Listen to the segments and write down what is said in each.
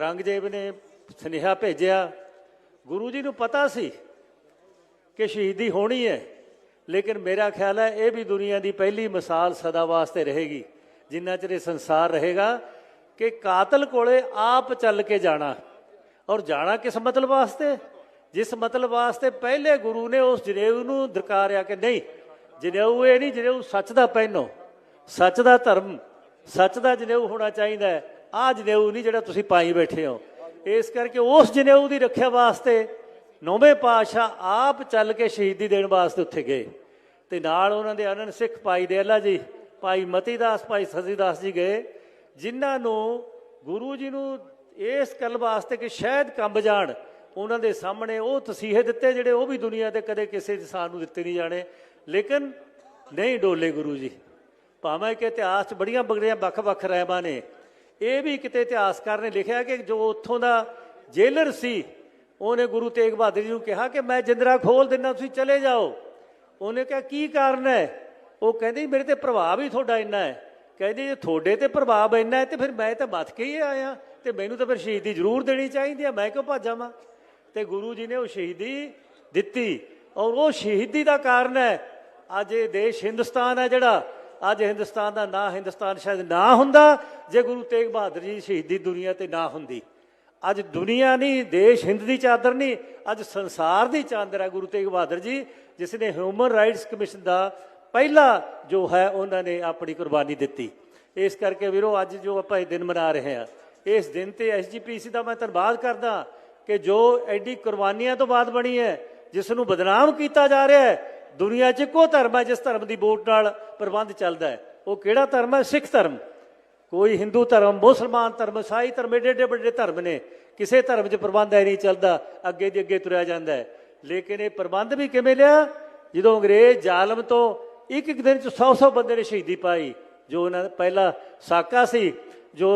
ਰੰਗਜੇਬ ਨੇ ਸੁਨੇਹਾ ਭੇਜਿਆ। ਗੁਰੂ ਜੀ ਨੂੰ ਪਤਾ ਸੀ ਕਿ ਸ਼ਹੀਦੀ ਹੋਣੀ ਹੈ, ਲੇਕਿਨ ਮੇਰਾ ਖਿਆਲ ਹੈ ਇਹ ਵੀ ਦੁਨੀਆ ਦੀ ਪਹਿਲੀ ਮਿਸਾਲ ਸਦਾ ਵਾਸਤੇ ਰਹੇਗੀ, ਜਿੰਨਾ ਚਿਰ ਇਹ ਸੰਸਾਰ ਰਹੇਗਾ ਕਿ ਕਾਤਲ ਕੋਲੇ ਆਪ ਚੱਲ ਕੇ ਜਾਣਾ। ਔਰ ਜਾਣਾ ਕਿਸ ਮਤਲਬ ਵਾਸਤੇ? ਜਿਸ ਮਤਲਬ ਵਾਸਤੇ ਪਹਿਲੇ ਗੁਰੂ ਨੇ ਉਸ ਜਨੇਊ ਨੂੰ ਦਰਕਾਰਿਆ ਕਿ ਨਹੀਂ, ਜਨੇਊ ਇਹ ਨਹੀਂ, ਜਨੇਊ ਸੱਚ ਦਾ ਪਹਿਨੋ। ਸੱਚ ਦਾ ਧਰਮ, ਸੱਚ ਦਾ ਜਨੇਊ ਹੋਣਾ ਚਾਹੀਦਾ ਹੈ। ਆਹ ਜਨੇਊ ਨਹੀਂ ਜਿਹੜਾ ਤੁਸੀਂ ਪਾਈ ਬੈਠੇ ਹੋ। ਇਸ ਕਰਕੇ ਉਸ ਜਨੇਊ ਦੀ ਰੱਖਿਆ ਵਾਸਤੇ ਨੌਵੇਂ ਪਾਤਸ਼ਾਹ ਆਪ ਚੱਲ ਕੇ ਸ਼ਹੀਦੀ ਦੇਣ ਵਾਸਤੇ ਉੱਥੇ ਗਏ। ਤੇ ਨਾਲ ਉਹਨਾਂ ਦੇ ਅਨੰਦ ਸਿੱਖ ਭਾਈ ਦੇਲਾ ਜੀ, ਭਾਈ ਮਤੀਦਾਸ, ਭਾਈ ਸਤੀਦਾਸ ਜੀ ਗਏ, ਜਿਨ੍ਹਾਂ ਨੂੰ ਗੁਰੂ ਜੀ ਨੂੰ ਇਸ ਗੱਲ ਵਾਸਤੇ ਕਿ ਸ਼ਾਇਦ ਕੰਬ ਜਾਣ, ਉਹਨਾਂ ਦੇ ਸਾਹਮਣੇ ਉਹ ਤਸੀਹੇ ਦਿੱਤੇ ਜਿਹੜੇ ਉਹ ਵੀ ਦੁਨੀਆ ਤੇ ਕਦੇ ਕਿਸੇ ਇਨਸਾਨ ਨੂੰ ਦਿੱਤੇ ਨਹੀਂ ਜਾਣੇ। ਲੇਕਿਨ ਨਹੀਂ ਡੋਲੇ ਗੁਰੂ ਜੀ। ਭਾਵੇਂ ਕਿ ਇਤਿਹਾਸ 'ਚ ਬੜੀਆਂ ਬਗੜੀਆਂ ਵੱਖ-ਵੱਖ ਰਹਿਮਾਂ ਨੇ ਇਹ ਵੀ ਕਿਤੇ ਇਤਿਹਾਸਕਾਰ ਨੇ ਲਿਖਿਆ ਕਿ ਜੋ ਉੱਥੋਂ ਦਾ ਜੇਲਰ ਸੀ, ਉਹਨੇ ਗੁਰੂ ਤੇਗ ਬਹਾਦਰ ਜੀ ਨੂੰ ਕਿਹਾ ਕਿ ਮੈਂ ਜਿੰਦਰਾ ਖੋਲ ਦਿੰਦਾ, ਤੁਸੀਂ ਚਲੇ ਜਾਓ। ਉਹਨੇ ਕਿਹਾ, ਕੀ ਕਾਰਨ ਹੈ? ਉਹ ਕਹਿੰਦੀ, ਮੇਰੇ ਤੇ ਪ੍ਰਭਾਵ ਹੀ ਤੁਹਾਡਾ ਇੰਨਾ ਹੈ। ਕਹਿੰਦੀ, ਜੇ ਤੁਹਾਡੇ ਤੇ ਪ੍ਰਭਾਵ ਇੰਨਾ ਹੈ, ਤੇ ਫਿਰ ਮੈਂ ਤਾਂ ਬਚ ਕੇ ਹੀ ਆਇਆ। ਤੇ ਮੈਨੂੰ ਤਾਂ ਫਿਰ ਸ਼ਹੀਦੀ ਜ਼ਰੂਰ ਦੇਣੀ ਚਾਹੀਦੀ ਹੈ, ਮੈਂ ਕਿਉਂ ਭਾਜਾਂ ਤੇ ਗੁਰੂ ਜੀ ਨੇ ਉਹ ਸ਼ਹੀਦੀ ਦਿੱਤੀ। ਔਰ ਉਹ ਸ਼ਹੀਦੀ ਦਾ ਕਾਰਨ ਹੈ, ਅੱਜ ਇਹ ਦੇਸ਼ ਹਿੰਦੁਸਤਾਨ ਹੈ ਜਿਹੜਾ ਅੱਜ ਹਿੰਦੁਸਤਾਨ ਦਾ ਨਾਂ ਹਿੰਦੁਸਤਾਨ ਸ਼ਾਇਦ ਨਾ ਹੁੰਦਾ, ਜੇ ਗੁਰੂ ਤੇਗ ਬਹਾਦਰ ਜੀ ਸ਼ਹੀਦੀ ਦੁਨੀਆ ਤੇ ਨਾ ਹੁੰਦੀ। ਅੱਜ ਦੁਨੀਆ ਨਹੀਂ, ਦੇਸ਼ ਹਿੰਦ ਦੀ ਚਾਦਰ ਨਹੀਂ, ਅੱਜ ਸੰਸਾਰ ਦੀ ਚਾਦਰ ਹੈ ਗੁਰੂ ਤੇਗ ਬਹਾਦਰ ਜੀ, ਜਿਸ ਨੇ ਹਿਊਮਨ ਰਾਈਟਸ ਕਮਿਸ਼ਨ ਦਾ ਪਹਿਲਾ ਜੋ ਹੈ, ਉਹਨਾਂ ਨੇ ਆਪਣੀ ਕੁਰਬਾਨੀ ਦਿੱਤੀ। ਇਸ ਕਰਕੇ ਵੀਰੋ, ਅੱਜ ਜੋ ਆਪਾਂ ਇਹ ਦਿਨ ਮਨਾ ਰਹੇ ਹਾਂ, ਇਸ ਦਿਨ ਤੇ ਐਸਜੀਪੀਸੀ ਦਾ ਮੈਂ ਧੰਨਵਾਦ ਕਰਦਾ ਕਿ ਜੋ ਐਡੀ ਕੁਰਬਾਨੀਆਂ ਤੋਂ ਬਾਅਦ ਬਣੀ ਹੈ, ਜਿਸ ਨੂੰ ਬਦਨਾਮ ਕੀਤਾ ਜਾ ਰਿਹਾ ਹੈ ਦੁਨੀਆ 'ਚ ਇੱਕੋ ਧਰਮ ਹੈ ਜਿਸ ਧਰਮ ਦੀ ਵੋਟ ਨਾਲ ਪ੍ਰਬੰਧ ਚੱਲਦਾ ਹੈ। ਉਹ ਕਿਹੜਾ ਧਰਮ ਹੈ? ਸਿੱਖ ਧਰਮ। ਕੋਈ ਹਿੰਦੂ ਧਰਮ, ਮੁਸਲਮਾਨ ਧਰਮ, ਈਸਾਈ ਧਰਮ, ਏਡੇ ਏਡੇ ਵੱਡੇ ਧਰਮ ਨੇ। ਕਿਸੇ ਧਰਮ 'ਚ ਪ੍ਰਬੰਧ ਐ ਨਹੀਂ ਚੱਲਦਾ। ਅੱਗੇ ਦੀ ਅੱਗੇ ਤੁਰਿਆ ਜਾਂਦਾ ਹੈ। ਲੇਕਿਨ ਇਹ ਪ੍ਰਬੰਧ ਵੀ ਕਿਵੇਂ ਲਿਆ? ਜਦੋਂ ਅੰਗਰੇਜ਼ ਜ਼ਾਲਮ ਤੋਂ ਇੱਕ ਇੱਕ ਦਿਨ 'ਚ 100-100 ਬੰਦੇ ਨੇ ਸ਼ਹੀਦੀ ਪਾਈ, ਜੋ ਉਹਨਾਂ ਦਾ ਪਹਿਲਾ ਸਾਕਾ ਸੀ, ਜੋ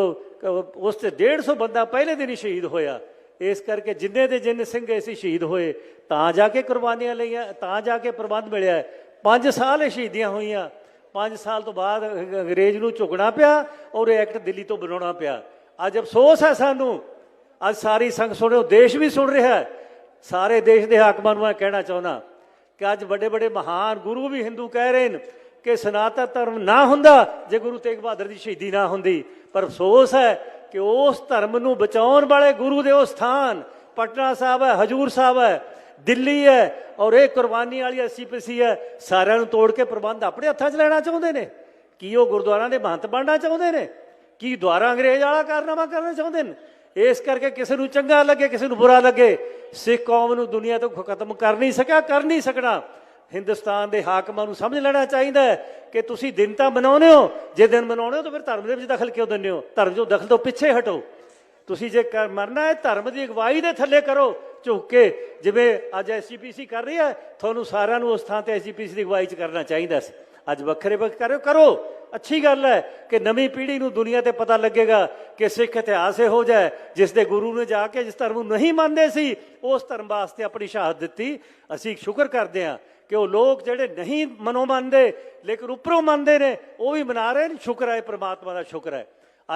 ਉਸ ਤੇ 150 ਬੰਦਾ ਪਹਿਲੇ ਦਿਨ ਹੀ ਸ਼ਹੀਦ ਹੋਇਆ। ਇਸ ਕਰਕੇ ਜਿੰਨੇ ਦੇ ਜਿੰਨ ਸਿੰਘ ਐਸੀ ਸ਼ਹੀਦ ਹੋਏ, ਤਾਂ ਜਾ ਕੇ ਕੁਰਬਾਨੀਆਂ ਲਈਆਂ, ਤਾਂ ਜਾ ਕੇ ਪ੍ਰਬੰਧ ਮਿਲਿਆ। ਹੈ। ਪੰਜ ਸਾਲ ਇਹ ਸ਼ਹੀਦੀਆਂ ਹੋਈਆਂ। ਪੰਜ ਸਾਲ ਤੋਂ ਬਾਅਦ ਅੰਗਰੇਜ਼ ਨੂੰ ਝੁਕਣਾ ਪਿਆ ਔਰ ਇਹ ਐਕਟ ਦਿੱਲੀ ਤੋਂ ਬਣਾਉਣਾ ਪਿਆ। ਅੱਜ ਅਫਸੋਸ ਹੈ ਸਾਨੂੰ। ਅੱਜ ਸਾਰੀ ਸੰਗ ਸੁਣਿਓ ਦੇਸ਼ ਵੀ ਸੁਣ ਰਿਹਾ ਹੈ। ਸਾਰੇ ਦੇਸ਼ ਦੇ ਹਾਕਮਾਂ ਨੂੰ ਮੈਂ ਕਹਿਣਾ ਚਾਹੁੰਦਾ ਕਿ ਅੱਜ ਵੱਡੇ ਵੱਡੇ ਮਹਾਨ ਗੁਰੂ ਵੀ ਹਿੰਦੂ ਕਹਿ ਰਹੇ ਨੇ ਕਿ ਸਨਾਤਨ ਧਰਮ ਨਾ ਹੁੰਦਾ, ਜੇ ਗੁਰੂ ਤੇਗ ਬਹਾਦਰ ਦੀ ਸ਼ਹੀਦੀ ਨਾ ਹੁੰਦੀ। ਪਰ ਅਫਸੋਸ ਹੈ ਕਿ ਉਸ ਧਰਮ ਨੂੰ ਬਚਾਉਣ ਵਾਲੇ ਗੁਰੂ ਦੇ ਉਹ ਸਥਾਨ, ਪਟਨਾ ਸਾਹਿਬ ਹੈ, ਹਜੂਰ ਸਾਹਿਬ ਹੈ, ਦਿੱਲੀ ਹੈ ਔਰ ਇਹ ਕੁਰਬਾਨੀ ਵਾਲੀ ਐਸਪੀਸੀ ਹੈ, ਸਾਰਿਆਂ ਨੂੰ ਤੋੜ ਕੇ ਪ੍ਰਬੰਧ ਆਪਣੇ ਹੱਥਾਂ 'ਚ ਲੈਣਾ ਚਾਹੁੰਦੇ ਨੇ। ਕੀ ਉਹ ਗੁਰਦੁਆਰਾਂ ਦੇ ਮਹੰਤ ਬਣਨਾ ਚਾਹੁੰਦੇ ਨੇ? ਕੀ ਦੁਆਰਾ ਅੰਗਰੇਜ਼ ਵਾਲਾ ਕਾਰਨਾਮਾ ਕਰਨਾ ਚਾਹੁੰਦੇ ਨੇ? ਇਸ ਕਰਕੇ ਕਿਸੇ ਨੂੰ ਚੰਗਾ ਲੱਗੇ, ਕਿਸੇ ਨੂੰ ਬੁਰਾ ਲੱਗੇ, ਸਿੱਖ ਕੌਮ ਨੂੰ ਦੁਨੀਆ ਤੋਂ ਖਤਮ ਕਰ ਨਹੀਂ ਸਕਿਆ, ਕਰ ਨਹੀਂ ਸਕਣਾ। ਹਿੰਦੁਸਤਾਨ ਦੇ ਹਾਕਮਾਂ ਨੂੰ ਸਮਝ ਲੈਣਾ ਚਾਹੀਦਾ ਹੈ ਕਿ ਤੁਸੀਂ ਦਿਨ ਤਾਂ ਮਨਾਉਂਦੇ ਹੋ, ਜੇ ਦਿਨ ਮਨਾਉਂਦੇ ਹੋ ਤਾਂ ਫਿਰ ਧਰਮ ਦੇ ਵਿੱਚ ਦਖਲ ਕਿਉਂ ਦਿੰਦੇ ਹੋ? ਧਰਮ ਜੋ ਦਖਲ ਤੋਂ ਪਿੱਛੇ ਹਟੋ। ਤੁਸੀਂ ਜੇ ਕਰ- ਮਰਨਾ ਹੈ, ਧਰਮ ਦੀ ਅਗਵਾਈ ਦੇ ਥੱਲੇ ਕਰੋ, ਝੁੱਕ ਕੇ। ਜਿਵੇਂ ਅੱਜ ਐਸਜੀਪੀਸੀ ਕਰ ਰਹੀ ਹੈ, ਤੁਹਾਨੂੰ ਸਾਰਿਆਂ ਨੂੰ ਉਸ ਥਾਂ ਤੇ ਐਸਜੀਪੀਸੀ ਦੀ ਅਗਵਾਈ ਚ ਕਰਨਾ ਚਾਹੀਦਾ ਸੀ। ਅੱਜ ਵੱਖਰੇ ਵੱਖ ਕਰਿਓ ਕਰੋ। ਅੱਛੀ ਗੱਲ ਹੈ ਕਿ ਨਵੀਂ ਪੀੜ੍ਹੀ ਨੂੰ ਦੁਨੀਆ ਤੇ ਪਤਾ ਲੱਗੇਗਾ ਕਿ ਸਿੱਖ ਇਤਿਹਾਸ ਇਹੋ ਜਿਹਾ ਹੈ, ਜਿਸ ਦੇ ਗੁਰੂ ਨੇ ਜਾ ਕੇ ਜਿਸ ਧਰਮ ਨੂੰ ਨਹੀਂ ਮੰਨਦੇ ਸੀ, ਉਸ ਧਰਮ ਵਾਸਤੇ ਆਪਣੀ ਸ਼ਹਾਦਤ ਦਿੱਤੀ। ਅਸੀਂ ਸ਼ੁਕਰ ਕਰਦੇ ਹਾਂ ਕਿ ਉਹ ਲੋਕ ਜਿਹੜੇ ਨਹੀਂ ਮਨੋਂ ਮੰਨਦੇ, ਲੇਕਿਨ ਉੱਪਰੋਂ ਮੰਨਦੇ ਨੇ, ਉਹ ਵੀ ਮਨਾ ਰਹੇ ਨੇ, ਸ਼ੁਕਰ ਹੈ ਪ੍ਰਮਾਤਮਾ ਦਾ ਸ਼ੁਕਰ ਹੈ।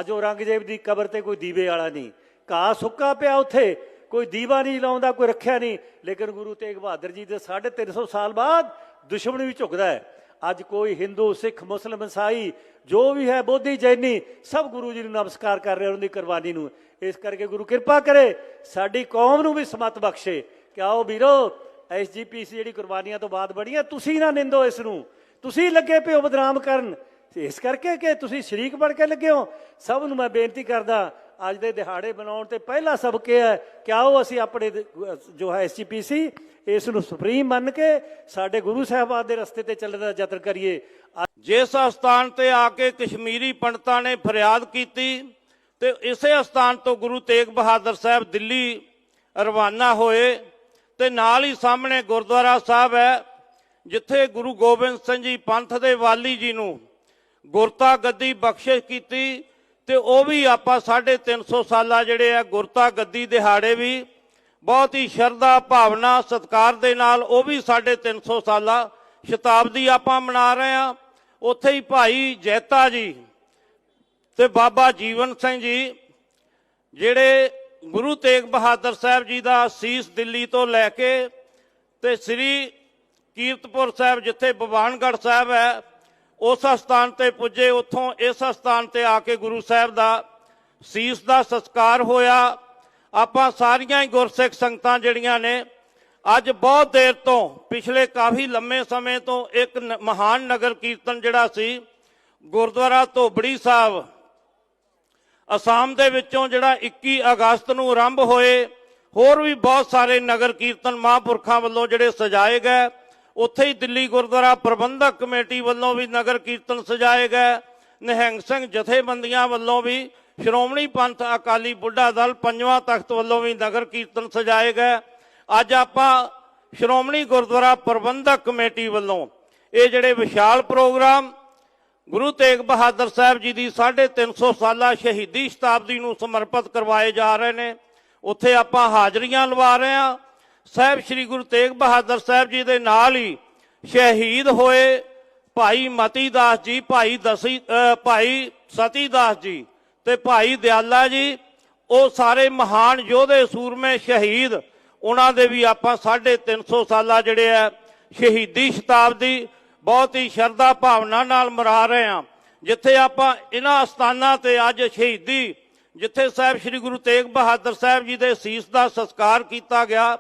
ਅੱਜ ਉਹ ਰੰਗਜੇਬ ਦੀ ਕਬਰ ਤੇ ਕੋਈ ਦੀਵੇ ਵਾਲਾ ਨਹੀਂ। ਘਾਹ ਸੁੱਕਾ ਪਿਆ ਉੱਥੇ, ਕੋਈ ਦੀਵਾ ਨਹੀਂ ਲਾਉਂਦਾ, ਕੋਈ ਰੱਖਿਆ ਨਹੀਂ। ਲੇਕਿਨ ਗੁਰੂ ਤੇਗ ਬਹਾਦਰ ਜੀ ਦੇ 350 ਸਾਲ ਬਾਅਦ ਦੁਸ਼ਮਣ ਵੀ ਝੁਕਦਾ ਹੈ। ਅੱਜ ਕੋਈ ਹਿੰਦੂ, ਸਿੱਖ, ਮੁਸਲਮ, ਈਸਾਈ, ਜੋ ਵੀ ਹੈ, ਬੋਧੀ, ਜੈਨੀ, ਸਭ ਗੁਰੂ ਜੀ ਨੂੰ ਨਮਸਕਾਰ ਕਰ ਰਹੇ ਉਹਨਾਂ ਦੀ ਕੁਰਬਾਨੀ ਨੂੰ। ਇਸ ਕਰਕੇ ਗੁਰੂ ਕਿਰਪਾ ਕਰੇ, ਸਾਡੀ ਕੌਮ ਨੂੰ ਵੀ ਸਮਤ ਬਖਸ਼ੇ। ਕਿ ਆਓ ਵੀਰੋ ਐਸਜੀਪੀਸੀ ਜਿਹੜੀ ਕੁਰਬਾਨੀਆਂ ਤੋਂ ਬਾਅਦ ਬੜੀਆਂ ਤੁਸੀਂ ਨਾ ਨਿੰਦੋ ਇਸ ਨੂੰ ਤੁਸੀਂ ਲੱਗੇ ਪਿਓ ਬਦਨਾਮ ਕਰਨ। ਇਸ ਕਰਕੇ ਕਿ ਤੁਸੀਂ ਸ਼ਰੀਕ ਬਣ ਕੇ ਲੱਗੇ ਹੋ। ਸਭ ਨੂੰ ਮੈਂ ਬੇਨਤੀ ਕਰਦਾ, ਅੱਜ ਦੇ ਦਿਹਾੜੇ ਬਣਾਉਣ ਤੇ ਪਹਿਲਾ ਸਬਕ ਇਹ ਹੈ ਕਿ ਆਓ ਅਸੀਂ ਆਪਣੇ ਜੋ ਹੈ ਐਸਜੀਪੀਸੀ, ਇਸ ਨੂੰ ਸੁਪਰੀਮ ਮੰਨ ਕੇ ਸਾਡੇ ਗੁਰੂ ਸਾਹਿਬਾਨ ਦੇ ਰਸਤੇ ਤੇ ਚੱਲਣ ਦਾ ਯਤਨ ਕਰੀਏ। ਜਿਸ ਅਸਥਾਨ ਤੇ ਆ ਕੇ ਕਸ਼ਮੀਰੀ ਪੰਡਤਾਂ ਨੇ ਫਰਿਆਦ ਕੀਤੀ, ਤੇ ਇਸੇ ਅਸਥਾਨ ਤੋਂ ਗੁਰੂ ਤੇਗ ਬਹਾਦਰ ਸਾਹਿਬ ਦਿੱਲੀ ਰਵਾਨਾ ਹੋਏ ਤੇ ਨਾਲ ਹੀ ਸਾਹਮਣੇ ਗੁਰਦੁਆਰਾ ਸਾਹਿਬ ਹੈ, ਜਿੱਥੇ ਗੁਰੂ ਗੋਬਿੰਦ ਸਿੰਘ ਜੀ ਪੰਥ ਦੇ ਵਾਲੀ ਜੀ ਨੂੰ ਗੁਰਤਾ ਗੱਦੀ ਬਖਸ਼ਿਸ਼ ਕੀਤੀ ਤੇ ਉਹ ਵੀ ਆਪਾਂ 350 ਸਾਲਾ ਜਿਹੜੇ ਆ ਗੁਰਤਾ ਗੱਦੀ ਦਿਹਾੜੇ ਵੀ ਬਹੁਤ ਹੀ ਸ਼ਰਧਾ, ਭਾਵਨਾ, ਸਤਿਕਾਰ ਦੇ ਨਾਲ ਉਹ ਵੀ 350 ਸਾਲਾ ਸ਼ਤਾਬਦੀ ਆਪਾਂ ਮਨਾ ਰਹੇ ਆ ਉੱਥੇ ਹੀ ਭਾਈ ਜੈਤਾ ਜੀ ਤੇ ਬਾਬਾ ਜੀਵਨ ਸਿੰਘ ਜੀ ਜਿਹੜੇ ਗੁਰੂ ਤੇਗ ਬਹਾਦਰ ਸਾਹਿਬ ਜੀ ਦਾ ਸੀਸ ਦਿੱਲੀ ਤੋਂ ਲੈ ਕੇ ਤੇ ਸ੍ਰੀ ਕੀਰਤਪੁਰ ਸਾਹਿਬ, ਜਿੱਥੇ ਬਵਾਨਗੜ੍ਹ ਸਾਹਿਬ ਹੈ, ਉਸ ਸਥਾਨ ਤੇ ਪੁੱਜੇ। ਉੱਥੋਂ ਇਸ ਸਥਾਨ ਤੇ ਆ ਕੇ ਗੁਰੂ ਸਾਹਿਬ ਦਾ ਸੀਸ ਦਾ ਸੰਸਕਾਰ ਹੋਇਆ। ਆਪਾਂ ਸਾਰੀਆਂ ਹੀ ਗੁਰਸਿੱਖ ਸੰਗਤਾਂ ਜਿਹੜੀਆਂ ਨੇ, ਅੱਜ ਬਹੁਤ ਦੇਰ ਤੋਂ, ਪਿਛਲੇ ਕਾਫੀ ਲੰਮੇ ਸਮੇਂ ਤੋਂ ਇੱਕ ਨ- ਮਹਾਨ ਨਗਰ ਕੀਰਤਨ ਜਿਹੜਾ ਸੀ, ਗੁਰਦੁਆਰਾ ਧੋਬੜੀ ਸਾਹਿਬ ਅਸਾਮ ਦੇ ਵਿੱਚੋਂ ਜਿਹੜਾ 21 ਅਗਸਤ ਨੂੰ ਆਰੰਭ ਹੋਏ, ਹੋਰ ਵੀ ਬਹੁਤ ਸਾਰੇ ਨਗਰ ਕੀਰਤਨ ਮਹਾਂਪੁਰਖਾਂ ਵੱਲੋਂ ਜਿਹੜੇ ਸਜਾਏ ਗਏ। ਉੱਥੇ ਹੀ ਦਿੱਲੀ ਗੁਰਦੁਆਰਾ ਪ੍ਰਬੰਧਕ ਕਮੇਟੀ ਵੱਲੋਂ ਵੀ ਨਗਰ ਕੀਰਤਨ ਸਜਾਏ ਗਏ। ਨਿਹੰਗ ਸਿੰਘ ਜਥੇਬੰਦੀਆਂ ਵੱਲੋਂ ਵੀ ਸ਼੍ਰੋਮਣੀ ਪੰਥ ਅਕਾਲੀ ਬੁੱਢਾ ਦਲ ਪੰਜਵਾਂ ਤਖਤ ਵੱਲੋਂ ਵੀ ਨਗਰ ਕੀਰਤਨ ਸਜਾਏ ਗਏ। ਅੱਜ ਆਪਾਂ ਸ਼੍ਰੋਮਣੀ ਗੁਰਦੁਆਰਾ ਪ੍ਰਬੰਧਕ ਕਮੇਟੀ ਵੱਲੋਂ ਇਹ ਜਿਹੜੇ ਵਿਸ਼ਾਲ ਪ੍ਰੋਗਰਾਮ ਗੁਰੂ ਤੇਗ ਬਹਾਦਰ ਸਾਹਿਬ ਜੀ ਦੀ 350 ਸਾਲਾ ਸ਼ਹੀਦੀ ਸ਼ਤਾਬਦੀ ਨੂੰ ਸਮਰਪਿਤ ਕਰਵਾਏ ਜਾ ਰਹੇ ਨੇ। ਉੱਥੇ ਆਪਾਂ ਹਾਜ਼ਰੀਆਂ ਲਵਾ ਰਹੇ ਹਾਂ। ਸਾਹਿਬ ਸ੍ਰੀ ਗੁਰੂ ਤੇਗ ਬਹਾਦਰ ਸਾਹਿਬ ਜੀ ਦੇ ਨਾਲ ਹੀ ਸ਼ਹੀਦ ਹੋਏ ਭਾਈ ਮਤੀ ਦਾਸ ਜੀ, ਭਾਈ ਦਸੀ ਭਾਈ ਸਤੀ ਦਾਸ ਜੀ ਤੇ ਭਾਈ ਦਿਆਲਾ ਜੀ, ਉਹ ਸਾਰੇ ਮਹਾਨ ਯੋਧੇ ਸੂਰਮੇ ਸ਼ਹੀਦ, ਉਹਨਾਂ ਦੇ ਵੀ ਆਪਾਂ 350 ਸਾਲਾ ਜਿਹੜੇ ਆ, ਸ਼ਹੀਦੀ ਸ਼ਤਾਬਦੀ ਬਹੁਤ ਹੀ ਸ਼ਰਧਾ ਭਾਵਨਾ ਨਾਲ ਮਰਾ ਰਹੇ ਹਾਂ। ਜਿੱਥੇ ਆਪਾਂ ਇਹਨਾਂ ਅਸਥਾਨਾਂ ਤੇ ਅੱਜ ਸ਼ਹੀਦੀ, ਜਿੱਥੇ ਸਾਹਿਬ ਸ੍ਰੀ ਗੁਰੂ ਤੇਗ ਬਹਾਦਰ ਸਾਹਿਬ ਜੀ ਦੇ ਸੀਸ ਦਾ ਸੰਸਕਾਰ ਕੀਤਾ ਗਿਆ,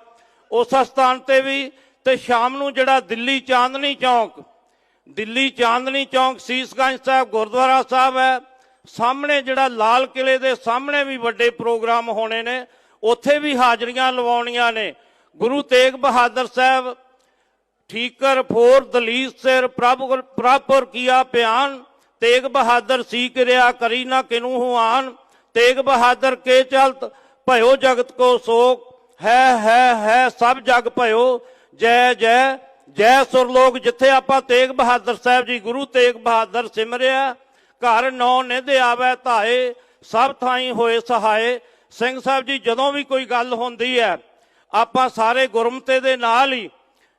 ਉਸ ਸਥਾਨ ਤੇ ਵੀ ਤੇ ਸ਼ਾਮ ਨੂੰ ਜਿਹੜਾ ਦਿੱਲੀ ਚਾਂਦਨੀ ਚੌਂਕ, ਦਿੱਲੀ ਚਾਂਦਨੀ ਚੌਂਕ ਸੀਸਗੰਜ ਸਾਹਿਬ ਗੁਰਦੁਆਰਾ ਸਾਹਿਬ ਹੈ, ਸਾਹਮਣੇ ਜਿਹੜਾ ਲਾਲ ਕਿਲੇ ਦੇ ਸਾਹਮਣੇ ਵੀ ਵੱਡੇ ਪ੍ਰੋਗਰਾਮ ਹੋਣੇ ਨੇ, ਉੱਥੇ ਵੀ ਹਾਜ਼ਰੀਆਂ ਲਵਾਉਣੀਆਂ ਨੇ। ਗੁਰੂ ਤੇਗ ਬਹਾਦਰ ਸਾਹਿਬ ਠੀਕਰ ਫੋਰ ਦਲੀਸ ਸਿਰ ਪ੍ਰਭ ਪ੍ਰਭਪੁਰ ਕੀਆ ਪਿਆਨ, ਤੇਗ ਬਹਾਦਰ ਸੀ ਕਿਰਿਆ ਕਰੀ ਨਾ ਕਿਨੂ ਹੁਆਨ, ਤੇਗ ਬਹਾਦਰ ਕੇ ਚਲਤ ਭਇਓ ਜਗਤ ਕੋ ਸੋਕ, ਹੈ ਹੈ ਹੈ ਸਭ ਜਗ ਭਇਓ, ਜੈ ਜੈ ਜੈ ਸੁਰਲੋਕ ਜਿੱਥੇ ਆਪਾਂ ਤੇਗ ਬਹਾਦਰ ਸਾਹਿਬ ਜੀ ਗੁਰੂ ਤੇਗ ਬਹਾਦਰ ਸਿਮਰਿਆ, ਘਰ ਨੌ ਨਿਧ ਆਵੇ ਧਾਏ, ਸਭ ਥਾਈ ਹੋਏ ਸਹਾਏ, ਸਿੰਘ ਸਾਹਿਬ ਜੀ ਜਦੋਂ ਵੀ ਕੋਈ ਗੱਲ ਹੁੰਦੀ ਹੈ, ਆਪਾਂ ਸਾਰੇ ਗੁਰਮਤੇ ਦੇ ਨਾਲ ਹੀ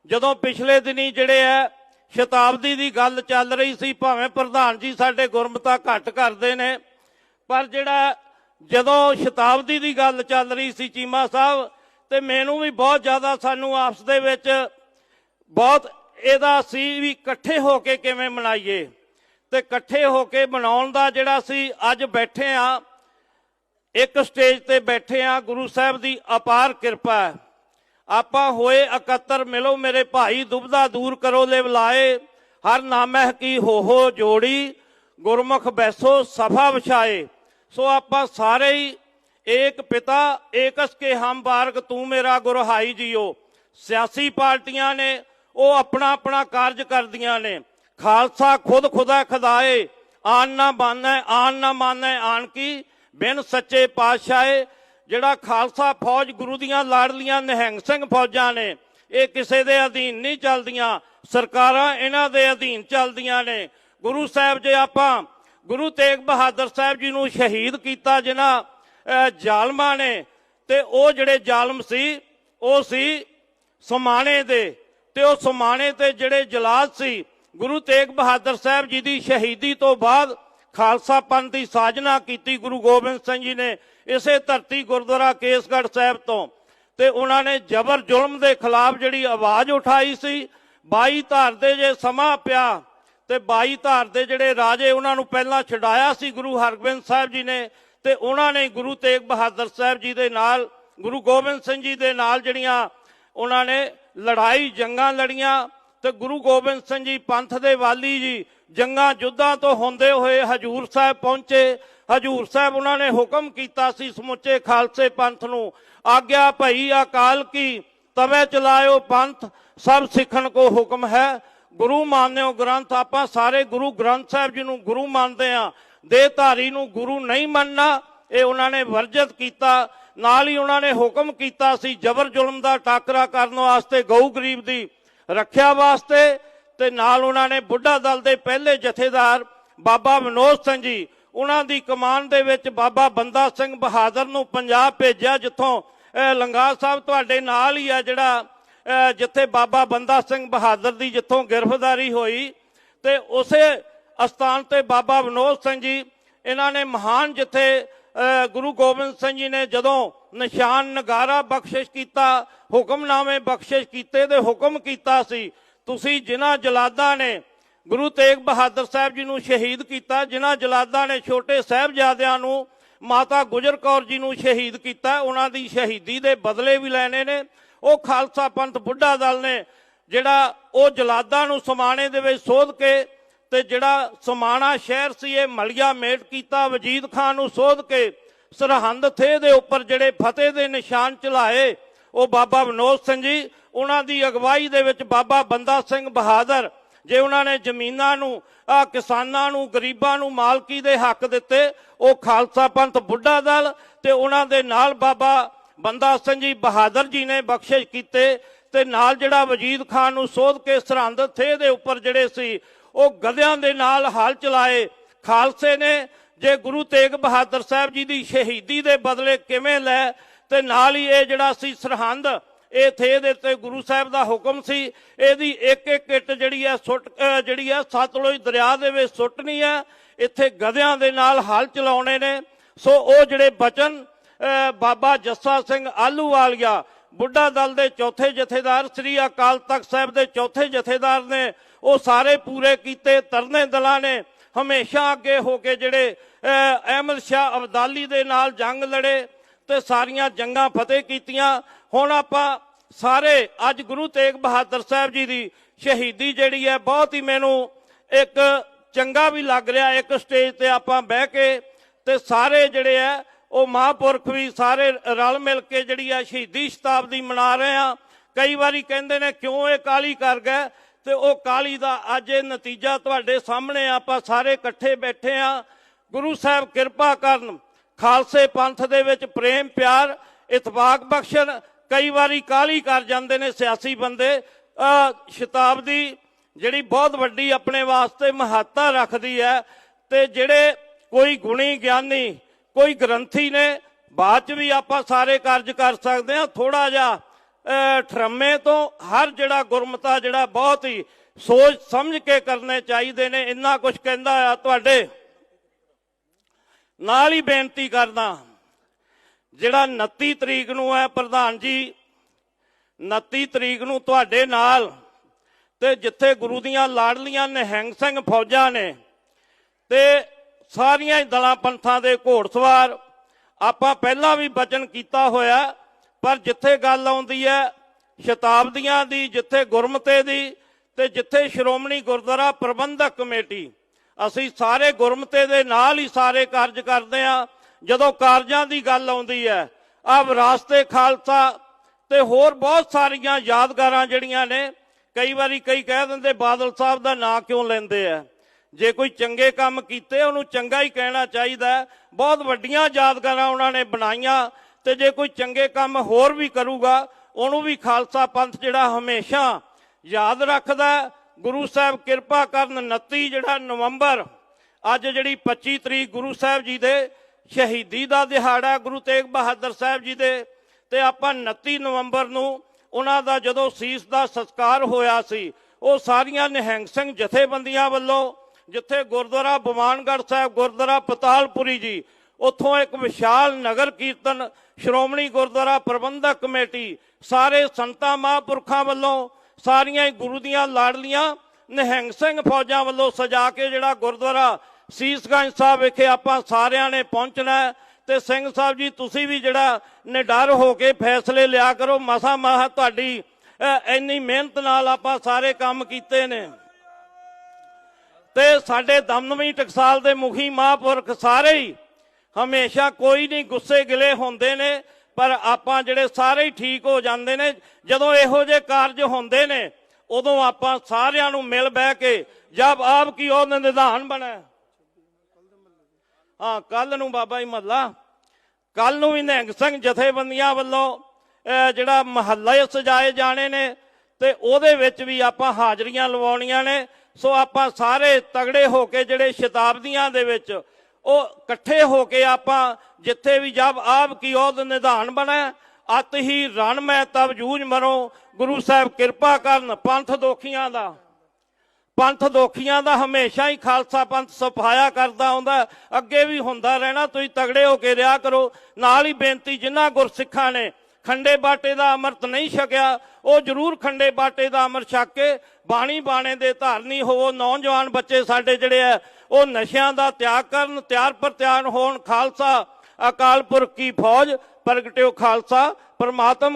ਜਦੋਂ ਪਿਛਲੇ ਦਿਨੀ ਜਿਹੜੇ ਹੈ ਸ਼ਤਾਬਦੀ ਦੀ ਗੱਲ ਚੱਲ ਰਹੀ ਸੀ, ਭਾਵੇਂ ਪ੍ਰਧਾਨ ਜੀ ਸਾਡੇ ਗੁਰਮਤਾ ਘੱਟ ਕਰਦੇ ਨੇ, ਪਰ ਜਿਹੜਾ ਜਦੋਂ ਸ਼ਤਾਬਦੀ ਦੀ ਗੱਲ ਚੱਲ ਰਹੀ ਸੀ ਚੀਮਾ ਸਾਹਿਬ, ਤੇ ਮੈਨੂੰ ਵੀ ਬਹੁਤ ਜ਼ਿਆਦਾ ਸਾਨੂੰ ਆਪਸ ਦੇ ਵਿੱਚ ਬਹੁਤ ਇਹਦਾ ਸੀ ਵੀ ਇਕੱਠੇ ਹੋ ਕੇ ਕਿਵੇਂ ਮਨਾਈਏ। ਤੇ ਇਕੱਠੇ ਹੋ ਕੇ ਮਨਾਉਣ ਦਾ ਜਿਹੜਾ ਸੀ, ਅੱਜ ਬੈਠੇ ਆ, ਇੱਕ ਸਟੇਜ ਤੇ ਬੈਠੇ ਆ, ਗੁਰੂ ਸਾਹਿਬ ਦੀ ਅਪਾਰ ਕਿਰਪਾ ਹੈ। ਆਪਾਂ ਹੋਏ ਇਕੱਤਰ, ਮਿਲੋ ਮੇਰੇ ਭਾਈ ਦੁਬਦਾ ਦੂਰ ਕਰੋ ਲੈ ਬੁਲਾਏ ਹਰ ਨਾਮਹਿ ਕੀ ਹੋ ਜੋੜੀ, ਗੁਰਮੁਖ ਬੈਸੋ ਸਫ਼ਾ ਵਿਛਾਏ। ਸੋ ਆਪਾਂ ਸਾਰੇ ਹੀ ਏਕ ਪਿਤਾ, ਏਕਸ ਕੇ ਹਮ ਬਾਰਕ ਤੂੰ ਮੇਰਾ ਗੁਰ ਹਾਈ ਜੀਓ। ਸਿਆਸੀ ਪਾਰਟੀਆਂ ਨੇ, ਉਹ ਆਪਣਾ ਆਪਣਾ ਕਾਰਜ ਕਰਦੀਆਂ ਨੇ। ਖਾਲਸਾ ਖੁਦ ਖੁਦਾ ਖੁਦਾਏ, ਆਨ ਨਾ ਬਾਨੈ, ਆਨ ਨਾ ਮਾਨੈ, ਆਣ ਕੀ ਬਿਨ ਸੱਚੇ ਪਾਤਸ਼ਾਹੇ ਜਿਹੜਾ ਖਾਲਸਾ ਫੌਜ ਗੁਰੂ ਦੀਆਂ ਲਾੜਲੀਆਂ ਨਿਹੰਗ ਸਿੰਘ ਫੌਜਾਂ ਨੇ, ਇਹ ਕਿਸੇ ਦੇ ਅਧੀਨ ਨਹੀਂ ਚੱਲਦੀਆਂ, ਸਰਕਾਰਾਂ ਇਹਨਾਂ ਦੇ ਅਧੀਨ ਚੱਲਦੀਆਂ ਨੇ। ਗੁਰੂ ਸਾਹਿਬ ਜੇ ਆਪਾਂ ਗੁਰੂ ਤੇਗ ਬਹਾਦਰ ਸਾਹਿਬ ਜੀ ਨੂੰ ਸ਼ਹੀਦ ਕੀਤਾ ਜਿਨ੍ਹਾਂ ਜ਼ਾਲਮਾਂ ਨੇ, ਤੇ ਉਹ ਜਿਹੜੇ ਜ਼ਾਲਮ ਸੀ, ਉਹ ਸੀ ਸਮਾਣੇ ਦੇ, ਤੇ ਉਹ ਸਮਾਣੇ ਤੇ ਜਿਹੜੇ ਜਲਾਦ ਸੀ, ਗੁਰੂ ਤੇਗ ਬਹਾਦਰ ਸਾਹਿਬ ਜੀ ਦੀ ਸ਼ਹੀਦੀ ਤੋਂ ਬਾਅਦ ਖਾਲਸਾ ਪੰਥ ਦੀ ਸਾਜਨਾ ਕੀਤੀ ਗੁਰੂ ਗੋਬਿੰਦ ਸਿੰਘ ਜੀ ਨੇ ਇਸੇ ਧਰਤੀ ਗੁਰਦੁਆਰਾ ਕੇਸਗੜ੍ਹ ਸਾਹਿਬ ਤੋਂ। ਤੇ ਉਹਨਾਂ ਨੇ ਜ਼ਬਰ ਜ਼ੁਲਮ ਦੇ ਖਿਲਾਫ ਜਿਹੜੀ ਆਵਾਜ਼ ਉਠਾਈ ਸੀ 22 ਧਾਰ ਦੇ ਜੇ ਸਮਾਂ ਪਿਆ, ਤੇ 22 ਧਾਰ ਦੇ ਜਿਹੜੇ ਰਾਜੇ ਉਹਨਾਂ ਨੂੰ ਪਹਿਲਾਂ ਛਡਾਇਆ ਸੀ ਗੁਰੂ ਹਰਗੋਬਿੰਦ ਸਾਹਿਬ ਜੀ ਨੇ, ਤੇ ਉਹਨਾਂ ਨੇ ਗੁਰੂ ਤੇਗ ਬਹਾਦਰ ਸਾਹਿਬ ਜੀ ਦੇ ਨਾਲ, ਗੁਰੂ ਗੋਬਿੰਦ ਸਿੰਘ ਜੀ ਦੇ ਨਾਲ ਜਿਹੜੀਆਂ ਉਹਨਾਂ ਨੇ ਲੜਾਈ ਜੰਗਾਂ ਲੜੀਆਂ ਤੇ ਗੁਰੂ ਗੋਬਿੰਦ ਸਿੰਘ ਜੀ, ਪੰਥ ਦੇ ਵਾਲੀ ਜੀ, ਜੰਗਾਂ ਜੁੱਧਾਂ ਤੋਂ ਹੁੰਦੇ ਹੋਏ ਹਜੂਰ ਸਾਹਿਬ ਪਹੁੰਚੇ। ਹਜੂਰ ਸਾਹਿਬ ਉਹਨਾਂ ਨੇ ਹੁਕਮ ਕੀਤਾ ਸੀ ਸਮੁੱਚੇ ਖਾਲਸੇ ਪੰਥ ਨੂੰ, ਆਗਿਆ ਭਈ ਅਕਾਲ ਕੀ, ਤਵੇ ਚਲਾਇਓ ਪੰਥ, ਸਭ ਸਿੱਖਣ ਕੋ ਹੁਕਮ ਹੈ। ਗੁਰੂ ਮੰਨਿਓ ਗ੍ਰੰਥ, ਆਪਾਂ ਸਾਰੇ ਗੁਰੂ ਗ੍ਰੰਥ ਸਾਹਿਬ ਜੀ ਨੂੰ ਗੁਰੂ ਮੰਨਦੇ ਆ। ਦੇਹਧਾਰੀ ਨੂੰ ਗੁਰੂ ਨਹੀਂ ਮੰਨਣਾ, ਇਹ ਉਹਨਾਂ ਨੇ ਵਰਜਿਤ ਕੀਤਾ। ਨਾਲ ਹੀ ਉਹਨਾਂ ਨੇ ਹੁਕਮ ਕੀਤਾ ਸੀ, ਜ਼ਬਰ ਜ਼ੁਲਮ ਦਾ ਟਾਕਰਾ ਕਰਨ ਵਾਸਤੇ ਗਊ ਗਰੀਬ ਦੀ ਰੱਖਿਆ ਵਾਸਤੇ ਤੇ ਨਾਲ ਉਹਨਾਂ ਨੇ ਬੁੱਢਾ ਦਲ ਦੇ ਪਹਿਲੇ ਜਥੇਦਾਰ ਬਾਬਾ ਮਨੋਜ ਸਿੰਘ ਜੀ ਉਹਨਾਂ ਦੀ ਕਮਾਨ ਦੇ ਵਿੱਚ ਬਾਬਾ ਬੰਦਾ ਸਿੰਘ ਬਹਾਦਰ ਨੂੰ ਪੰਜਾਬ ਭੇਜਿਆ ਜਿੱਥੋਂ ਅਹ, ਲੰਗਾ ਸਾਹਿਬ ਤੁਹਾਡੇ ਨਾਲ ਹੀ ਆ ਜਿਹੜਾ ਜਿੱਥੇ ਬਾਬਾ ਬੰਦਾ ਸਿੰਘ ਬਹਾਦਰ ਦੀ ਜਿੱਥੋਂ ਗ੍ਰਿਫਤਾਰੀ ਹੋਈ ਤੇ ਉਸੇ ਅਸਥਾਨ ਤੇ ਬਾਬਾ ਵਿਨੋਦ ਸਿੰਘ ਜੀ ਇਹਨਾਂ ਨੇ ਮਹਾਨ ਜਿੱਥੇ ਗੁਰੂ ਗੋਬਿੰਦ ਸਿੰਘ ਜੀ ਨੇ ਜਦੋਂ ਨਿਸ਼ਾਨ ਨਗਾਰਾ ਬਖਸ਼ਿਸ਼ ਕੀਤਾ, ਹੁਕਮਨਾਮੇ ਬਖਸ਼ਿਸ਼ ਕੀਤੇ ਤੇ ਹੁਕਮ ਕੀਤਾ ਸੀ। ਤੁਸੀਂ ਜਿਨ੍ਹਾਂ ਜਲਾਦਾਂ ਨੇ ਗੁਰੂ ਤੇਗ ਬਹਾਦਰ ਸਾਹਿਬ ਜੀ ਨੂੰ ਸ਼ਹੀਦ ਕੀਤਾ, ਜਿਨ੍ਹਾਂ ਜਲਾਦਾਂ ਨੇ ਛੋਟੇ ਸਾਹਿਬਜ਼ਾਦਿਆਂ ਨੂੰ ਮਾਤਾ ਗੁਜਰ ਕੌਰ ਜੀ ਨੂੰ ਸ਼ਹੀਦ ਕੀਤਾ, ਉਹਨਾਂ ਦੀ ਸ਼ਹੀਦੀ ਦੇ ਬਦਲੇ ਵੀ ਲੈਣੇ ਨੇ। ਉਹ ਖਾਲਸਾ ਪੰਥ ਬੁੱਢਾ ਦਲ ਨੇ, ਜਿਹੜਾ ਉਹ ਜਲਾਦਾਂ ਨੂੰ ਸਮਾਣੇ ਦੇ ਵਿੱਚ ਸੋਧ ਕੇ ਤੇ ਜਿਹੜਾ ਸਮਾਣਾ ਸ਼ਹਿਰ ਸੀ, ਇਹ ਮਲਿਆ ਮੇਟ ਕੀਤਾ, ਵਜੀਦ ਖਾਨ ਨੂੰ ਸੋਧ ਕੇ ਸਰਹੰਦ ਥੇ ਦੇ ਉੱਪਰ ਜਿਹੜੇ ਫਤਿਹ ਦੇ ਨਿਸ਼ਾਨ ਚਲਾਏ, ਉਹ ਬਾਬਾ ਵਿਨੋਦ ਸਿੰਘ ਜੀ, ਉਹਨਾਂ ਦੀ ਅਗਵਾਈ ਦੇ ਵਿੱਚ ਬਾਬਾ ਬੰਦਾ ਸਿੰਘ ਬਹਾਦਰ, ਜੇ ਉਹਨਾਂ ਨੇ ਜ਼ਮੀਨਾਂ ਨੂੰ ਆ ਕਿਸਾਨਾਂ ਨੂੰ, ਗਰੀਬਾਂ ਨੂੰ ਮਾਲਕੀ ਦੇ ਹੱਕ ਦਿੱਤੇ, ਉਹ ਖਾਲਸਾ ਪੰਥ ਬੁੱਢਾ ਦਲ ਤੇ ਉਹਨਾਂ ਦੇ ਨਾਲ ਬਾਬਾ ਬੰਦਾ ਸਿੰਘ ਜੀ ਬਹਾਦਰ ਜੀ ਨੇ ਬਖਸ਼ਿਸ਼ ਕੀਤੇ ਤੇ ਨਾਲ ਜਿਹੜਾ ਵਜੀਦ ਖਾਨ ਨੂੰ ਸੋਧ ਕੇ ਸਰਹੰਦ ਥੇ ਦੇ ਉੱਪਰ ਜਿਹੜੇ ਸੀ, ਉਹ ਗਧਿਆਂ ਦੇ ਨਾਲ ਹਾਲ ਚਲਾਏ, ਖਾਲਸੇ ਨੇ ਜੇ ਗੁਰੂ ਤੇਗ ਬਹਾਦਰ ਸਾਹਿਬ ਜੀ ਦੀ ਸ਼ਹੀਦੀ ਦੇ ਬਦਲੇ ਕਿਵੇਂ ਲੈ, ਤੇ ਨਾਲ ਹੀ ਇਹ ਜਿਹੜਾ ਸੀ ਸਰਹੰਦ, ਇਹ ਥੇ ਦੇ ਤੇ ਗੁਰੂ ਸਾਹਿਬ ਦਾ ਹੁਕਮ ਸੀ, ਇਹਦੀ ਇੱਕ ਇੱਕ ਇੱਟ ਜਿਹੜੀ ਹੈ ਸੁੱਟ ਜਿਹੜੀ ਹੈ ਸਤਲੁਜ ਦਰਿਆ ਦੇ ਵਿੱਚ ਸੁੱਟਣੀ ਹੈ ਇੱਥੇ ਗਧਿਆਂ ਦੇ ਨਾਲ ਹਲ ਚਲਾਉਣੇ ਨੇ। ਸੋ ਉਹ ਜਿਹੜੇ ਬਚਨ ਬਾਬਾ ਜੱਸਾ ਸਿੰਘ ਆਲੂਵਾਲੀਆ ਬੁੱਢਾ ਦਲ ਦੇ ਚੌਥੇ ਜਥੇਦਾਰ, ਸ੍ਰੀ ਅਕਾਲ ਤਖਤ ਸਾਹਿਬ ਦੇ ਚੌਥੇ ਜਥੇਦਾਰ ਨੇ, ਉਹ ਸਾਰੇ ਪੂਰੇ ਕੀਤੇ, ਤਰਨੇ ਦਲਾਂ ਨੇ। ਹਮੇਸ਼ਾ ਅੱਗੇ ਹੋ ਕੇ ਜਿਹੜੇ ਅਹਿਮਦ ਸ਼ਾਹ ਅਬਦਾਲੀ ਦੇ ਨਾਲ ਜੰਗ ਲੜੇ ਤੇ ਸਾਰੀਆਂ ਜੰਗਾਂ ਫਤਿਹ ਕੀਤੀਆਂ। ਹੁਣ ਆਪਾਂ ਸਾਰੇ, ਅੱਜ ਗੁਰੂ ਤੇਗ ਬਹਾਦਰ ਸਾਹਿਬ ਜੀ ਦੀ ਸ਼ਹੀਦੀ ਜਿਹੜੀ ਹੈ, ਬਹੁਤ ਹੀ ਮੈਨੂੰ ਇੱਕ ਚੰਗਾ ਵੀ ਲੱਗ ਰਿਹਾ ਇੱਕ ਸਟੇਜ ਤੇ ਆਪਾਂ ਬਹਿ ਕੇ ਤੇ ਸਾਰੇ ਜਿਹੜੇ ਆ ਉਹ ਮਹਾਂਪੁਰਖ ਵੀ ਸਾਰੇ ਰਲ ਮਿਲ ਕੇ ਜਿਹੜੀ ਆ ਸ਼ਹੀਦੀ ਸ਼ਤਾਬਦੀ ਮਨਾ ਰਹੇ ਆ ਕਈ ਵਾਰੀ ਕਹਿੰਦੇ ਨੇ, ਕਿਉਂ ਇਹ ਕਾਲੀ ਕਰ ਗਏ? ਤੇ ਉਹ ਕਾਲੀ ਦਾ ਅੱਜ ਇਹ ਨਤੀਜਾ ਤੁਹਾਡੇ ਸਾਹਮਣੇ ਆਪਾਂ ਸਾਰੇ ਇਕੱਠੇ ਬੈਠੇ ਆ। ਗੁਰੂ ਸਾਹਿਬ ਕਿਰਪਾ ਕਰਨ, ਖਾਲਸੇ ਪੰਥ ਦੇ ਵਿੱਚ ਪ੍ਰੇਮ, ਪਿਆਰ ਇਤਫਾਕ ਬਖਸ਼ਣ। ਕਈ ਵਾਰੀ ਕਾਲੀ ਕਰ ਜਾਂਦੇ ਨੇ ਸਿਆਸੀ ਬੰਦੇ। ਸ਼ਤਾਬਦੀ ਜਿਹੜੀ ਬਹੁਤ ਵੱਡੀ ਆਪਣੇ ਵਾਸਤੇ ਮਹੱਤਤਾ ਰੱਖਦੀ ਹੈ ਤੇ ਜਿਹੜੇ ਕੋਈ ਗੁਣੀ ਗਿਆਨੀ, ਕੋਈ ਗ੍ਰੰਥੀ ਨੇ, ਬਾਅਦ ਚ ਵੀ ਆਪਾਂ ਸਾਰੇ ਕਾਰਜ ਕਰ ਸਕਦੇ ਹਾਂ। ਥੋੜਾ ਜਿਹਾ ਠਰਮੇ ਤੋਂ ਹਰ ਜਿਹੜਾ ਗੁਰਮਤਾ ਜਿਹੜਾ ਬਹੁਤ ਹੀ ਸੋਚ ਸਮਝ ਕੇ ਕਰਨੇ ਚਾਹੀਦੇ ਨੇ, ਇੰਨਾ ਕੁਝ ਕਹਿੰਦਾ ਆ ਤੁਹਾਡੇ। ਨਾਲ ਹੀ ਬੇਨਤੀ ਕਰਦਾ, ਜਿਹੜਾ 29 ਤਰੀਕ ਨੂੰ ਹੈ ਪ੍ਰਧਾਨ ਜੀ 29 ਤਰੀਕ ਨੂੰ ਤੁਹਾਡੇ ਨਾਲ ਤੇ ਜਿੱਥੇ ਗੁਰੂ ਦੀਆਂ ਲਾੜਲੀਆਂ ਨਿਹੰਗ ਸਿੰਘ ਫੌਜਾਂ ਨੇ, ਤੇ ਸਾਰੀਆਂ ਹੀ ਦਲਾਂ ਪੰਥਾਂ ਦੇ ਘੋੜਸਵਾਰ ਆਪਾਂ ਪਹਿਲਾਂ ਵੀ ਬਚਨ ਕੀਤਾ ਹੋਇਆ ਪਰ ਜਿੱਥੇ ਗੱਲ ਆਉਂਦੀ ਹੈ, ਸ਼ਤਾਬਦੀਆਂ ਦੀ, ਜਿੱਥੇ ਗੁਰਮਤੇ ਦੀ ਤੇ ਜਿੱਥੇ ਸ਼੍ਰੋਮਣੀ ਗੁਰਦੁਆਰਾ ਪ੍ਰਬੰਧਕ ਕਮੇਟੀ, ਅਸੀਂ ਸਾਰੇ ਗੁਰਮਤੇ ਦੇ ਨਾਲ ਹੀ ਸਾਰੇ ਕਾਰਜ ਕਰਦੇ ਆ ਜਦੋਂ ਕਾਰਜਾਂ ਦੀ ਗੱਲ ਆਉਂਦੀ ਹੈ ਆ ਵਿਰਾਸਤੇ ਖਾਲਸਾ ਤੇ ਹੋਰ ਬਹੁਤ ਸਾਰੀਆਂ ਯਾਦਗਾਰਾਂ ਜਿਹੜੀਆਂ ਨੇ, ਕਈ ਵਾਰੀ ਕਈ ਕਹਿ ਦਿੰਦੇ, ਬਾਦਲ ਸਾਹਿਬ ਦਾ ਨਾਂ ਕਿਉਂ ਲੈਂਦੇ ਆ? ਜੇ ਕੋਈ ਚੰਗੇ ਕੰਮ ਕੀਤੇ, ਉਹਨੂੰ ਚੰਗਾ ਹੀ ਕਹਿਣਾ ਚਾਹੀਦਾ ਬਹੁਤ ਵੱਡੀਆਂ ਯਾਦਗਾਰਾਂ ਉਹਨਾਂ ਨੇ ਬਣਾਈਆਂ। ਤੇ ਜੇ ਕੋਈ ਚੰਗੇ ਕੰਮ ਹੋਰ ਵੀ ਕਰੂਗਾ, ਉਹਨੂੰ ਵੀ ਖਾਲਸਾ ਪੰਥ ਜਿਹੜਾ ਹਮੇਸ਼ਾ ਯਾਦ ਰੱਖਦਾ ਗੁਰੂ ਸਾਹਿਬ ਕਿਰਪਾ ਕਰਨ 29 ਜਿਹੜਾ ਨਵੰਬਰ, ਅੱਜ ਜਿਹੜੀ 25 ਤਰੀਕ ਗੁਰੂ ਸਾਹਿਬ ਜੀ ਦੇ ਸ਼ਹੀਦੀ ਦਾ ਦਿਹਾੜਾ ਗੁਰੂ ਤੇਗ ਬਹਾਦਰ ਸਾਹਿਬ ਜੀ ਦੇ। ਤੇ ਆਪਾਂ 29 ਨਵੰਬਰ ਨੂੰ ਉਹਨਾਂ ਦਾ ਜਦੋਂ ਸੀਸ ਦਾ ਸੰਸਕਾਰ ਹੋਇਆ ਸੀ, ਉਹ ਸਾਰੀਆਂ ਨਿਹੰਗ ਸਿੰਘ ਜਥੇਬੰਦੀਆਂ ਵੱਲੋਂ, ਜਿੱਥੇ ਗੁਰਦੁਆਰਾ ਬਵਾਨਗੜ੍ਹ ਸਾਹਿਬ, ਗੁਰਦੁਆਰਾ ਪਤਾਲਪੁਰੀ ਜੀ, ਉੱਥੋਂ ਇੱਕ ਵਿਸ਼ਾਲ ਨਗਰ ਕੀਰਤਨ ਸ਼੍ਰੋਮਣੀ ਗੁਰਦੁਆਰਾ ਪ੍ਰਬੰਧਕ ਕਮੇਟੀ, ਸਾਰੇ ਸੰਤਾਂ ਮਹਾਂਪੁਰਖਾਂ ਵੱਲੋਂ ਸਾਰੀਆਂ ਹੀ ਗੁਰੂ ਦੀਆਂ ਲਾਡਲੀਆਂ ਨਿਹੰਗ ਸਿੰਘ ਫੌਜਾਂ ਵੱਲੋਂ ਸਜਾ ਕੇ ਜਿਹੜਾ ਗੁਰਦੁਆਰਾ ਸੀਸਗੰਜ ਸਾਹਿਬ ਵਿਖੇ ਆਪਾਂ ਸਾਰਿਆਂ ਨੇ ਪਹੁੰਚਣਾ ਹੈ। ਤੇ ਸਿੰਘ ਸਾਹਿਬ ਜੀ, ਤੁਸੀਂ ਵੀ ਜਿਹੜਾ ਨਿਡਰ ਹੋ ਕੇ ਫੈਸਲੇ ਲਿਆ ਕਰੋ। ਮਸਾ ਮਾਹ ਤੁਹਾਡੀ ਇੰਨੀ ਮਿਹਨਤ ਨਾਲ ਆਪਾਂ ਸਾਰੇ ਕੰਮ ਕੀਤੇ ਨੇ। ਤੇ ਸਾਡੇ ਦਮਦਮੀ ਟਕਸਾਲ ਦੇ ਮੁਖੀ ਮਹਾਂਪੁਰਖ ਸਾਰੇ ਹੀ ਹਮੇਸ਼ਾ ਕੋਈ ਨਹੀਂ ਗੁੱਸੇ ਗਿਲੇ ਹੁੰਦੇ ਨੇ, ਪਰ ਆਪਾਂ ਜਿਹੜੇ ਸਾਰੇ ਹੀ ਠੀਕ ਹੋ ਜਾਂਦੇ ਨੇ, ਜਦੋਂ ਇਹੋ ਜਿਹੇ ਕਾਰਜ ਹੁੰਦੇ ਨੇ, ਉਦੋਂ ਆਪਾਂ ਸਾਰਿਆਂ ਨੂੰ ਮਿਲ ਬਹਿ ਕੇ ਜਦ ਆਪ ਕੀ ਉਹ ਨਿਧਾਨ ਬਣਾ ਹਾਂ ਕੱਲ ਨੂੰ ਬਾਬਾ ਜੀ ਮੱਲਾ ਕੱਲ ਨੂੰ ਵੀ ਨਿਹੰਗ ਸਿੰਘ ਜਥੇਬੰਦੀਆਂ ਵੱਲੋਂ ਜਿਹੜਾ ਮਹੱਲਾ ਸਜਾਏ ਜਾਣੇ ਨੇ, ਤੇ ਉਹਦੇ ਵਿੱਚ ਵੀ ਆਪਾਂ ਹਾਜ਼ਰੀਆਂ ਲਵਾਉਣੀਆਂ ਨੇ, ਸੋ ਆਪਾਂ ਸਾਰੇ ਤਗੜੇ ਹੋ ਕੇ ਜਿਹੜੇ ਸ਼ਤਾਬਦੀਆਂ ਦੇ ਵਿੱਚ ਉਹ ਇਕੱਠੇ ਹੋ ਕੇ ਆਪਾਂ ਜਿੱਥੇ ਵੀ ਜਬ ਆਪ ਕੀ ਉਹਦ ਨਿਧਾਨ ਬਣਾ, ਅਤ ਹੀ ਰਣ ਮੈਂ ਤਬ ਜੂਝ ਮਰੋ। ਗੁਰੂ ਸਾਹਿਬ ਕਿਰਪਾ ਕਰਨ, ਪੰਥ ਦੋਖੀਆਂ ਦਾ। ਪੰਥ ਦੋਖੀਆਂ ਦਾ ਹਮੇਸ਼ਾ ਹੀ ਖਾਲਸਾ ਪੰਥ ਸਫਾਇਆ ਕਰਦਾ ਆਉਂਦਾ ਅੱਗੇ ਵੀ ਹੁੰਦਾ ਰਹਿਣਾ, ਤੁਸੀਂ ਤਗੜੇ ਹੋ ਕੇ ਰਿਹਾ ਕਰੋ। ਨਾਲ ਹੀ ਬੇਨਤੀ, ਜਿਨ੍ਹਾਂ ਗੁਰਸਿੱਖਾਂ ਨੇ ਖੰਡੇ ਬਾਟੇ ਦਾ ਅੰਮ੍ਰਿਤ ਨਹੀਂ ਛਕਿਆ ਉਹ ਜ਼ਰੂਰ ਖੰਡੇ ਬਾਟੇ ਦਾ ਅਮਰ ਛੱਕ ਕੇ ਬਾਣੀ ਬਾਣੇ ਦੇ ਧਾਰਨੀ ਹੋਵੋ। ਨੌਜਵਾਨ ਬੱਚੇ ਸਾਡੇ ਜਿਹੜੇ ਆ, ਉਹ ਨਸ਼ਿਆਂ ਦਾ ਤਿਆਗ ਕਰਨ, ਤਿਆਰ ਪਰ ਤਿਆਰ ਹੋਣ। ਖਾਲਸਾ ਅਕਾਲ ਪੁਰਖ ਕੀ ਫੌਜ, ਪ੍ਰਗਟਿਓ ਖਾਲਸਾ, ਪਰਮਾਤਮ